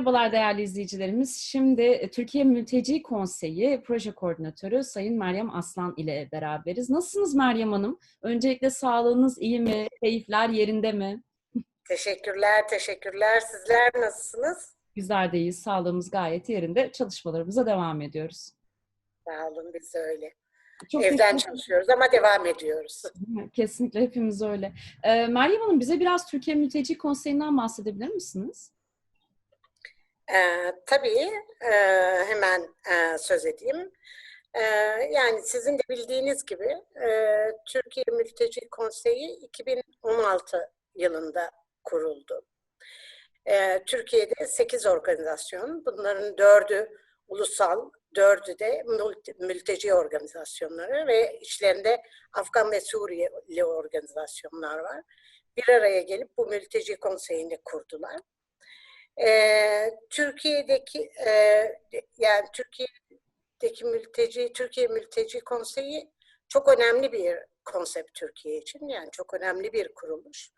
Merhabalar değerli izleyicilerimiz. Şimdi e, Türkiye Mülteci Konseyi Proje Koordinatörü Sayın Meryem Aslan ile beraberiz. Nasılsınız Meryem Hanım? Öncelikle sağlığınız iyi mi? Keyifler yerinde mi? Teşekkürler, teşekkürler. Sizler nasılsınız? Bizler de iyiyiz. Sağlığımız gayet yerinde. Çalışmalarımıza devam ediyoruz. Sağ olun, biz de öyle. Çok Evden teşekkür- çalışıyoruz ama devam ediyoruz. Kesinlikle hepimiz öyle. Ee, Meryem Hanım bize biraz Türkiye Mülteci Konseyi'nden bahsedebilir misiniz? Ee, tabii, e, hemen e, söz edeyim. E, yani sizin de bildiğiniz gibi e, Türkiye Mülteci Konseyi 2016 yılında kuruldu. E, Türkiye'de 8 organizasyon, bunların 4'ü ulusal, 4'ü de mülteci organizasyonları ve içlerinde Afgan ve Suriyeli organizasyonlar var. Bir araya gelip bu mülteci konseyini kurdular. Ee, Türkiye'deki e, yani Türkiye'deki mülteci Türkiye Mülteci Konseyi çok önemli bir konsept Türkiye için yani çok önemli bir kuruluş.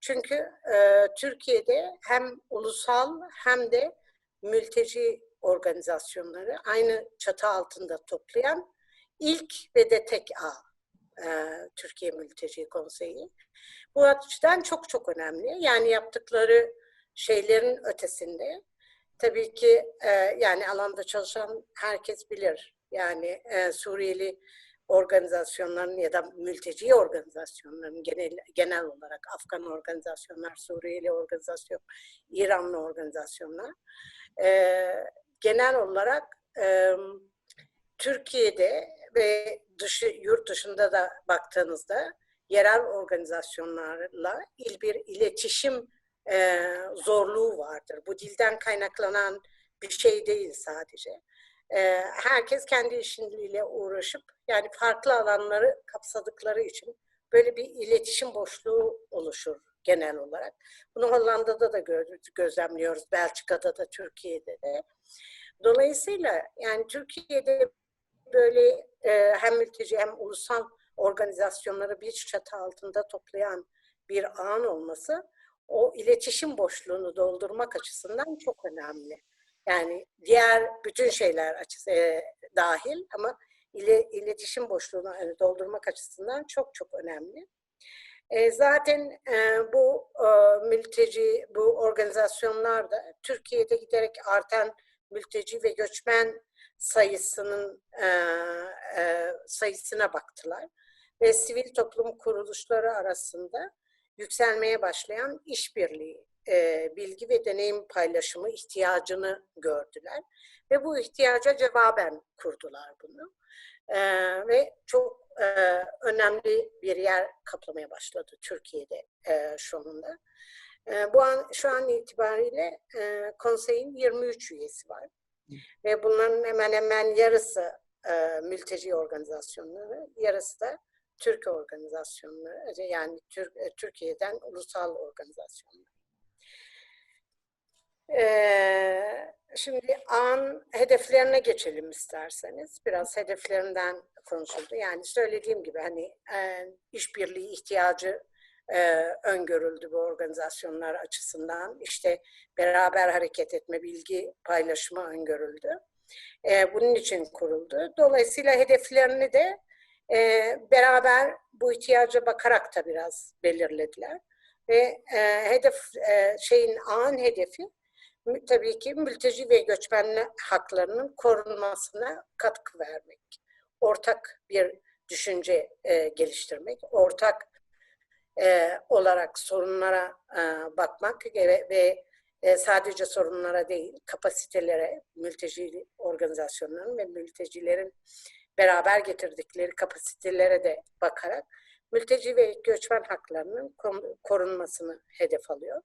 Çünkü e, Türkiye'de hem ulusal hem de mülteci organizasyonları aynı çatı altında toplayan ilk ve de tek ağ e, Türkiye Mülteci Konseyi. Bu açıdan çok çok önemli. Yani yaptıkları şeylerin ötesinde tabii ki e, yani alanda çalışan herkes bilir. Yani e, Suriyeli organizasyonların ya da mülteci organizasyonların genel, genel olarak Afgan organizasyonlar, Suriyeli organizasyon, İranlı organizasyonlar e, genel olarak e, Türkiye'de ve dışı, yurt dışında da baktığınızda yerel organizasyonlarla il bir iletişim e, zorluğu vardır. Bu dilden kaynaklanan bir şey değil sadece. E, herkes kendi işiyle uğraşıp yani farklı alanları kapsadıkları için böyle bir iletişim boşluğu oluşur genel olarak. Bunu Hollanda'da da gö- gözlemliyoruz, Belçika'da da, Türkiye'de de. Dolayısıyla yani Türkiye'de böyle e, hem mülteci hem ulusal organizasyonları bir çatı altında toplayan bir ağın olması o iletişim boşluğunu doldurmak açısından çok önemli. Yani diğer bütün şeyler açısı e, dahil ama ile, iletişim boşluğunu hani doldurmak açısından çok çok önemli. E, zaten e, bu e, mülteci, bu organizasyonlar da Türkiye'de giderek artan mülteci ve göçmen sayısının e, e, sayısına baktılar ve sivil toplum kuruluşları arasında yükselmeye başlayan işbirliği, e, bilgi ve deneyim paylaşımı ihtiyacını gördüler ve bu ihtiyaca cevaben kurdular bunu E, ve çok e, önemli bir yer kaplamaya başladı Türkiye'de e, şu anda. E, bu an şu an itibariyle e, konseyin 23 üyesi var ve bunların hemen hemen yarısı e, mülteci organizasyonları, yarısı da Türk organizasyonları, yani Türk, e, Türkiye'den ulusal organizasyonlar. Ee, şimdi an hedeflerine geçelim isterseniz. Biraz hedeflerinden konuşuldu. Yani söylediğim gibi hani e, işbirliği ihtiyacı e, öngörüldü bu organizasyonlar açısından. İşte beraber hareket etme, bilgi paylaşımı öngörüldü. E, bunun için kuruldu. Dolayısıyla hedeflerini de e, beraber bu ihtiyaca bakarak da biraz belirlediler. Ve e, hedef e, şeyin ağın hedefi tabii ki mülteci ve göçmen haklarının korunmasına katkı vermek. Ortak bir düşünce e, geliştirmek, ortak e, olarak sorunlara e, bakmak ve, ve e, sadece sorunlara değil, kapasitelere, mülteci organizasyonların ve mültecilerin beraber getirdikleri kapasitelere de bakarak mülteci ve göçmen haklarının korunmasını hedef alıyor.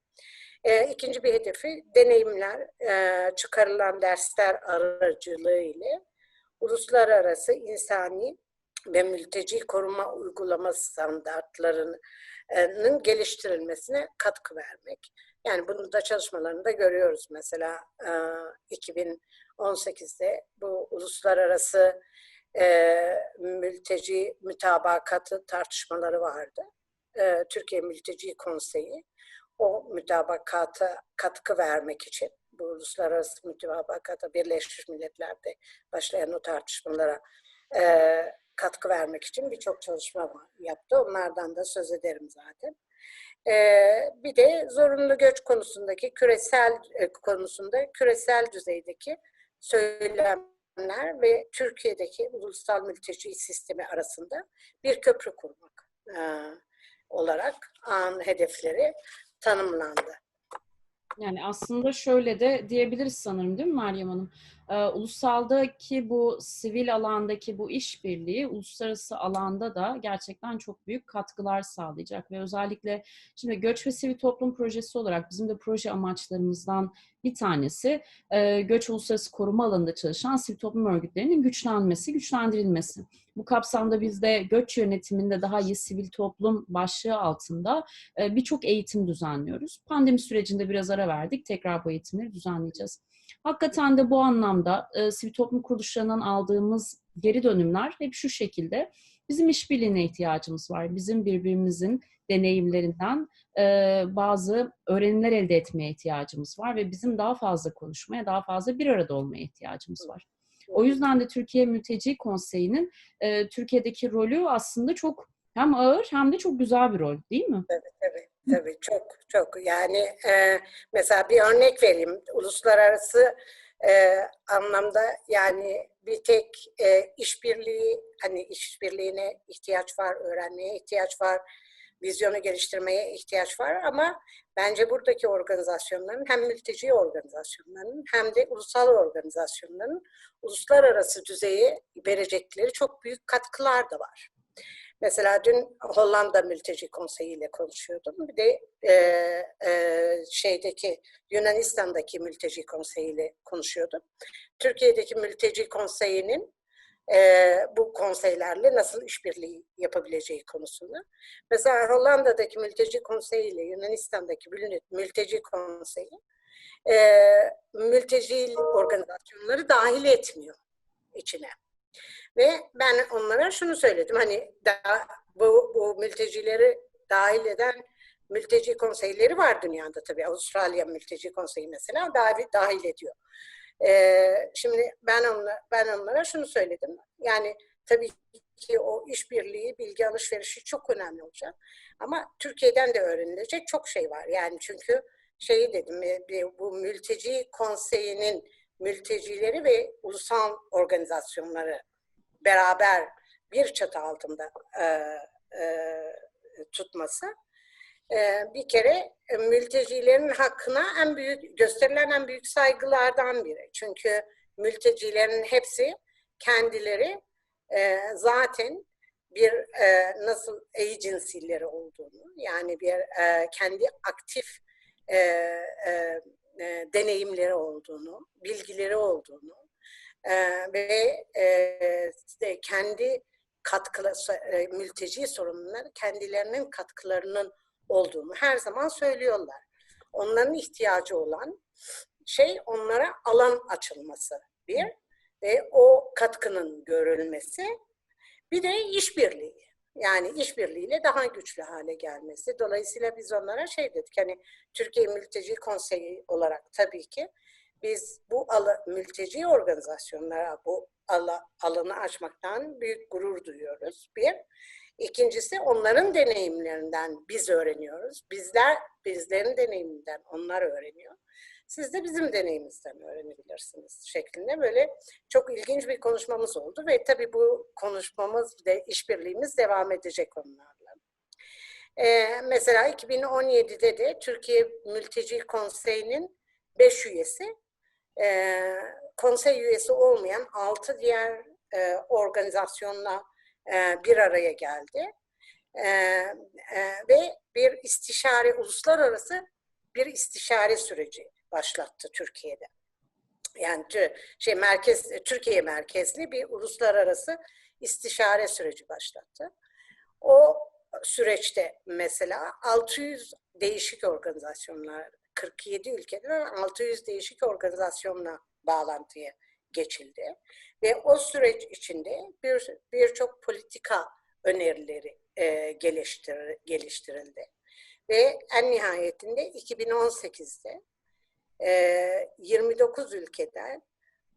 E, ikinci bir hedefi deneyimler, e, çıkarılan dersler aracılığı ile uluslararası insani ve mülteci koruma uygulama standartlarının geliştirilmesine katkı vermek. Yani bunu da çalışmalarında görüyoruz. Mesela e, 2018'de bu uluslararası e, mülteci mütabakatı tartışmaları vardı. E, Türkiye Mülteci Konseyi o mütabakata katkı vermek için bu uluslararası mütabakata Birleşmiş Milletler'de başlayan o tartışmalara e, katkı vermek için birçok çalışma yaptı. Onlardan da söz ederim zaten. E, bir de zorunlu göç konusundaki küresel e, konusunda küresel düzeydeki söylemler ve Türkiye'deki ulusal mülteci sistemi arasında bir köprü kurmak e, olarak an hedefleri tanımlandı. Yani aslında şöyle de diyebiliriz sanırım değil mi Meryem Hanım? Ee, ulusaldaki bu sivil alandaki bu işbirliği uluslararası alanda da gerçekten çok büyük katkılar sağlayacak ve özellikle şimdi Göç ve Sivil Toplum Projesi olarak bizim de proje amaçlarımızdan bir tanesi e, göç uluslararası koruma alanında çalışan sivil toplum örgütlerinin güçlenmesi, güçlendirilmesi. Bu kapsamda biz de göç yönetiminde daha iyi sivil toplum başlığı altında e, birçok eğitim düzenliyoruz. Pandemi sürecinde biraz ara verdik. Tekrar bu eğitimleri düzenleyeceğiz. Hakikaten de bu anlamda e, sivil toplum kuruluşlarından aldığımız geri dönümler hep şu şekilde. Bizim işbirliğine ihtiyacımız var. Bizim birbirimizin deneyimlerinden e, bazı öğrenimler elde etmeye ihtiyacımız var ve bizim daha fazla konuşmaya, daha fazla bir arada olmaya ihtiyacımız var. O yüzden de Türkiye Mülteci Konseyi'nin e, Türkiye'deki rolü aslında çok hem ağır hem de çok güzel bir rol değil mi? Evet, evet. Tabii çok çok yani e, mesela bir örnek vereyim uluslararası e, anlamda yani bir tek e, işbirliği hani işbirliğine ihtiyaç var, öğrenmeye ihtiyaç var, vizyonu geliştirmeye ihtiyaç var ama bence buradaki organizasyonların hem mülteci organizasyonların hem de ulusal organizasyonların uluslararası düzeye verecekleri çok büyük katkılar da var. Mesela dün Hollanda Mülteci Konseyi ile konuşuyordum. Bir de e, e, şeydeki Yunanistan'daki Mülteci Konseyi ile konuşuyordum. Türkiye'deki Mülteci Konseyi'nin e, bu konseylerle nasıl işbirliği yapabileceği konusunda. Mesela Hollanda'daki Mülteci Konseyi ile Yunanistan'daki Mülteci Konseyi e, mülteci organizasyonları dahil etmiyor içine. Ve ben onlara şunu söyledim. Hani daha bu, bu mültecileri dahil eden mülteci konseyleri var dünyada tabii. Avustralya Mülteci Konseyi mesela dahil, dahil ediyor. Ee, şimdi ben onlara, ben onlara şunu söyledim. Yani tabii ki o işbirliği, bilgi alışverişi çok önemli olacak. Ama Türkiye'den de öğrenilecek çok şey var. Yani çünkü şeyi dedim, e, bu mülteci konseyinin mültecileri ve ulusal organizasyonları beraber bir çatı altında e, e, tutması e, bir kere e, mültecilerin hakkına en büyük gösterilen en büyük saygılardan biri. Çünkü mültecilerin hepsi kendileri e, zaten bir e, nasıl agency'leri olduğunu yani bir kendi aktif deneyimleri olduğunu, bilgileri olduğunu ve kendi katkıları, mülteci sorunları kendilerinin katkılarının olduğunu her zaman söylüyorlar. Onların ihtiyacı olan şey onlara alan açılması bir ve o katkının görülmesi bir de işbirliği. Yani işbirliğiyle daha güçlü hale gelmesi. Dolayısıyla biz onlara şey dedik hani Türkiye Mülteci Konseyi olarak tabii ki biz bu alı, mülteci organizasyonlara bu ala, alanı açmaktan büyük gurur duyuyoruz. Bir. İkincisi onların deneyimlerinden biz öğreniyoruz. Bizler bizlerin deneyiminden onlar öğreniyor. Siz de bizim deneyimimizden öğrenebilirsiniz şeklinde böyle çok ilginç bir konuşmamız oldu ve tabii bu konuşmamız ve işbirliğimiz devam edecek onlarla. Ee, mesela 2017'de de Türkiye Mülteci Konseyi'nin 5 üyesi e, konsey üyesi olmayan altı diğer e, organizasyonla e, bir araya geldi. E, e, ve bir istişare, uluslararası bir istişare süreci başlattı Türkiye'de. Yani şey merkez Türkiye merkezli bir uluslararası istişare süreci başlattı. O süreçte mesela 600 değişik organizasyonlar 47 ülkeden 600 değişik organizasyonla bağlantıya geçildi. Ve o süreç içinde bir birçok politika önerileri e, geliştir, geliştirildi. Ve en nihayetinde 2018'de e, 29 ülkeden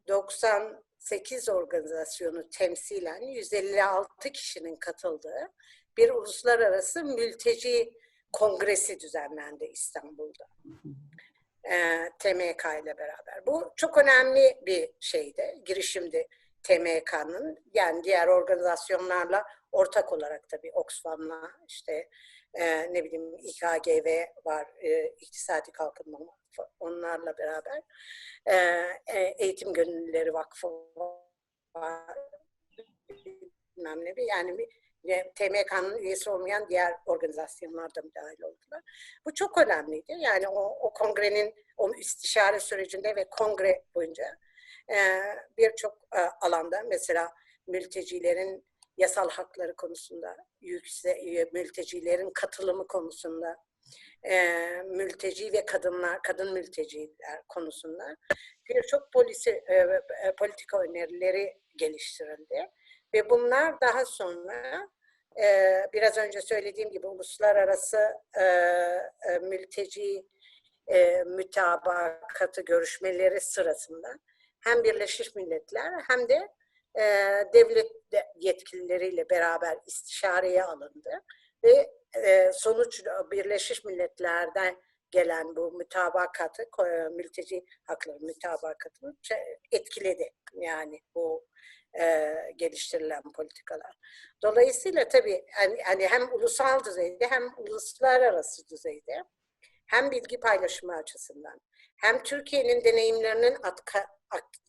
98 organizasyonu temsilen 156 kişinin katıldığı bir uluslararası mülteci kongresi düzenlendi İstanbul'da. E, TMK ile beraber. Bu çok önemli bir şeydi, girişimdi TMK'nın. Yani diğer organizasyonlarla ortak olarak tabii Oxfam'la işte e, ne bileyim İKGV var, e, İktisadi Kalkınma Vakfı, onlarla beraber e, e, Eğitim Gönüllüleri Vakfı var, bilmem ne bir yani bir TMK'nın üyesi olmayan diğer organizasyonlar da müdahil oldular. Bu çok önemliydi. Yani o, o kongrenin o istişare sürecinde ve kongre boyunca e, birçok e, alanda mesela mültecilerin yasal hakları konusunda, yüksek, mültecilerin katılımı konusunda, e, mülteci ve kadınlar, kadın mülteciler konusunda birçok polisi, e, politika önerileri geliştirildi. Ve bunlar daha sonra e, biraz önce söylediğim gibi uluslararası e, e, mülteci e, mütabakatı görüşmeleri sırasında hem Birleşmiş Milletler hem de e, devlet yetkilileriyle beraber istişareye alındı ve e, sonuç Birleşmiş Milletler'den gelen bu mütabakatı, mülteci hakları mütabakatını etkiledi. Yani bu e, geliştirilen politikalar. Dolayısıyla tabii hani, hani hem ulusal düzeyde hem uluslararası düzeyde hem bilgi paylaşımı açısından hem Türkiye'nin deneyimlerinin atka,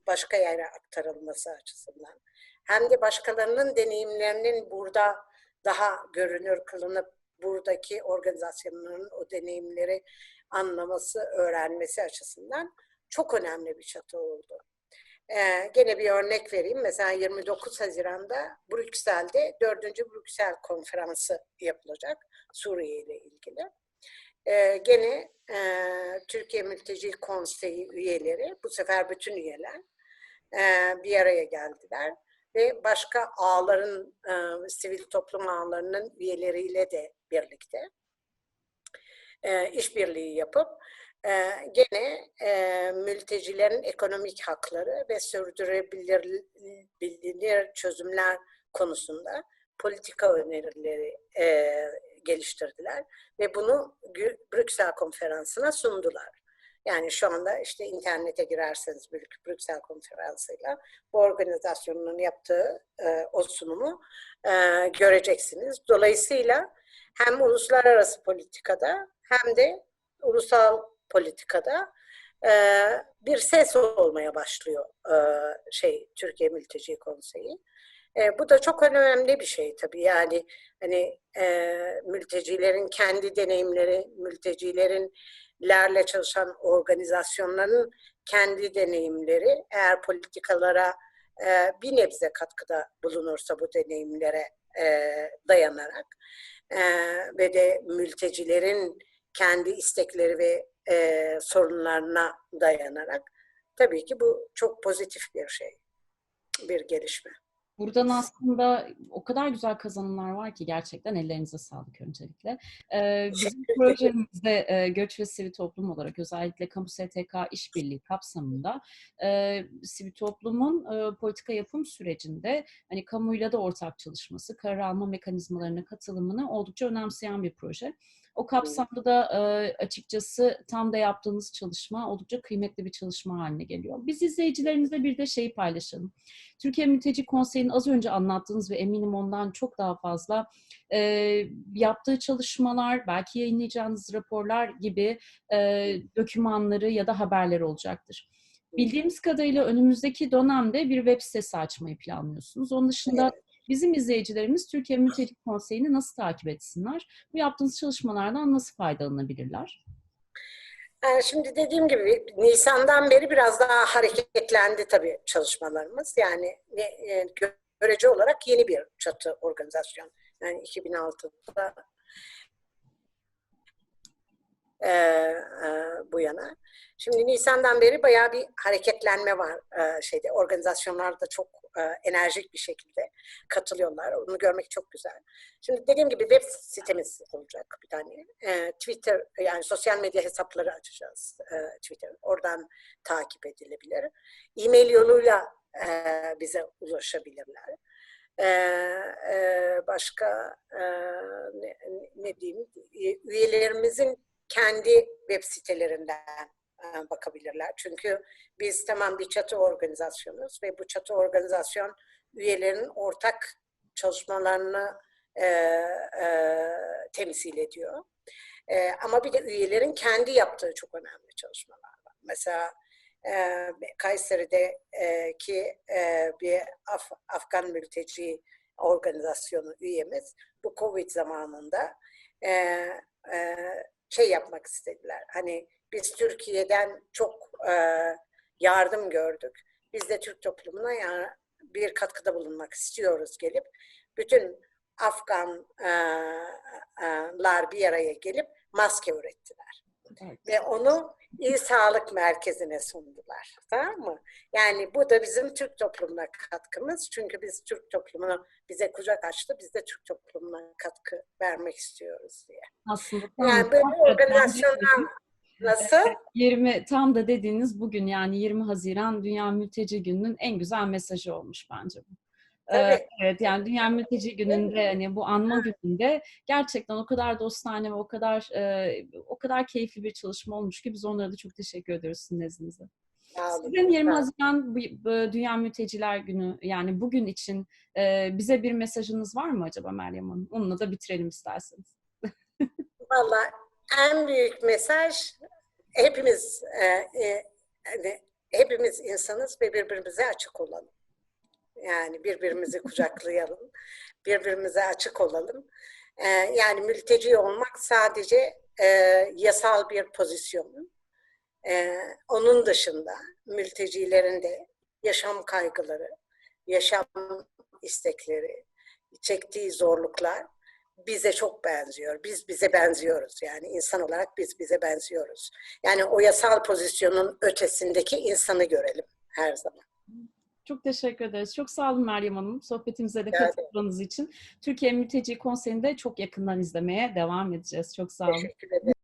başka yere aktarılması açısından hem de başkalarının deneyimlerinin burada daha görünür kılınıp buradaki organizasyonların o deneyimleri anlaması, öğrenmesi açısından çok önemli bir çatı oldu. Ee, gene bir örnek vereyim. Mesela 29 Haziran'da Brüksel'de 4. Brüksel konferansı yapılacak Suriye ile ilgili. Ee, gene e, Türkiye Mülteci Konseyi üyeleri, bu sefer bütün üyeler e, bir araya geldiler ve başka ağların, e, sivil toplum ağlarının üyeleriyle de birlikte e, işbirliği yapıp e, gene e, mültecilerin ekonomik hakları ve sürdürülebilir çözümler konusunda politika önerileri e, geliştirdiler ve bunu Brüksel konferansına sundular. Yani şu anda işte internete girerseniz Brüksel konferansıyla bu organizasyonun yaptığı e, o sunumu e, göreceksiniz. Dolayısıyla hem uluslararası politikada hem de ulusal politikada e, bir ses olmaya başlıyor e, şey Türkiye Mülteci Konseyi. E, bu da çok önemli bir şey tabii yani hani e, mültecilerin kendi deneyimleri, mültecilerin lerle çalışan organizasyonların kendi deneyimleri eğer politikalara e, bir nebze katkıda bulunursa bu deneyimlere e, dayanarak e, ve de mültecilerin kendi istekleri ve e, sorunlarına dayanarak tabii ki bu çok pozitif bir şey, bir gelişme. Buradan aslında o kadar güzel kazanımlar var ki gerçekten ellerinize sağlık öncelikle. Ee, bizim projemizde e, Göç ve Sivil Toplum olarak özellikle Kamu STK işbirliği kapsamında e, sivil toplumun e, politika yapım sürecinde hani kamuyla da ortak çalışması, karar alma mekanizmalarına katılımını oldukça önemseyen bir proje. O kapsamda da e, açıkçası tam da yaptığınız çalışma oldukça kıymetli bir çalışma haline geliyor. Biz izleyicilerimizle bir de şeyi paylaşalım. Türkiye Mülteci Konseyi'nin az önce anlattığınız ve eminim ondan çok daha fazla e, yaptığı çalışmalar, belki yayınlayacağınız raporlar gibi e, dokümanları ya da haberleri olacaktır. Bildiğimiz kadarıyla önümüzdeki dönemde bir web sitesi açmayı planlıyorsunuz. Onun dışında evet Bizim izleyicilerimiz Türkiye Mülteci Konseyi'ni nasıl takip etsinler? Bu yaptığınız çalışmalardan nasıl faydalanabilirler? Ee, şimdi dediğim gibi Nisan'dan beri biraz daha hareketlendi tabii çalışmalarımız. Yani e, görece olarak yeni bir çatı organizasyon. Yani 2006'da e, e, bu yana. Şimdi Nisan'dan beri bayağı bir hareketlenme var e, şeyde organizasyonlar da çok enerjik bir şekilde katılıyorlar. Onu görmek çok güzel. Şimdi dediğim gibi web sitemiz olacak bir tane. E, Twitter yani sosyal medya hesapları açacağız e, Twitter. Oradan takip edilebilir. E-mail yoluyla e, bize ulaşabilirler. E, e, başka e, ne, ne diyeyim üyelerimizin kendi web sitelerinden e, bakabilirler. Çünkü biz tamam bir çatı organizasyonuz ve bu çatı organizasyon üyelerin ortak çalışmalarını e, e, temsil ediyor. E, ama bir de üyelerin kendi yaptığı çok önemli çalışmalar var. Mesela e, Kayseri'deki e, bir Af Afgan mülteci organizasyonu üyemiz bu Covid zamanında e, e, şey yapmak istediler. Hani biz Türkiye'den çok e, yardım gördük. Biz de Türk toplumuna yani bir katkıda bulunmak istiyoruz gelip bütün Afganlar bir araya gelip maske ürettiler. Evet. Ve onu İl Sağlık Merkezi'ne sundular. Tamam mı? Yani bu da bizim Türk toplumuna katkımız. Çünkü biz Türk toplumuna bize kucak açtı. Biz de Türk toplumuna katkı vermek istiyoruz diye. Aslında yani böyle organizasyonlar Nasıl? 20 tam da dediğiniz bugün yani 20 Haziran Dünya Mülteci Günü'nün en güzel mesajı olmuş bence bu. Tabii. Evet yani Dünya Mülteci Günü'nde hani bu anma gününde gerçekten o kadar dostane ve o kadar e, o kadar keyifli bir çalışma olmuş ki biz onlara da çok teşekkür ediyoruz sizin nezdinizde. Sizin 20 Haziran Dünya Mülteciler Günü yani bugün için e, bize bir mesajınız var mı acaba Meryem Hanım? Onunla da bitirelim isterseniz. Vallahi en büyük mesaj hepimiz e, e, hani hepimiz insanız ve birbirimize açık olalım. Yani birbirimizi kucaklayalım, birbirimize açık olalım. E, yani mülteci olmak sadece e, yasal bir pozisyon. E, onun dışında mültecilerin de yaşam kaygıları, yaşam istekleri, çektiği zorluklar bize çok benziyor. Biz bize benziyoruz. Yani insan olarak biz bize benziyoruz. Yani o yasal pozisyonun ötesindeki insanı görelim her zaman. Çok teşekkür ederiz. Çok sağ olun Meryem Hanım. Sohbetimize de katıldığınız için. Türkiye Mülteci Konseyi'nde çok yakından izlemeye devam edeceğiz. Çok sağ olun. Teşekkür ederim.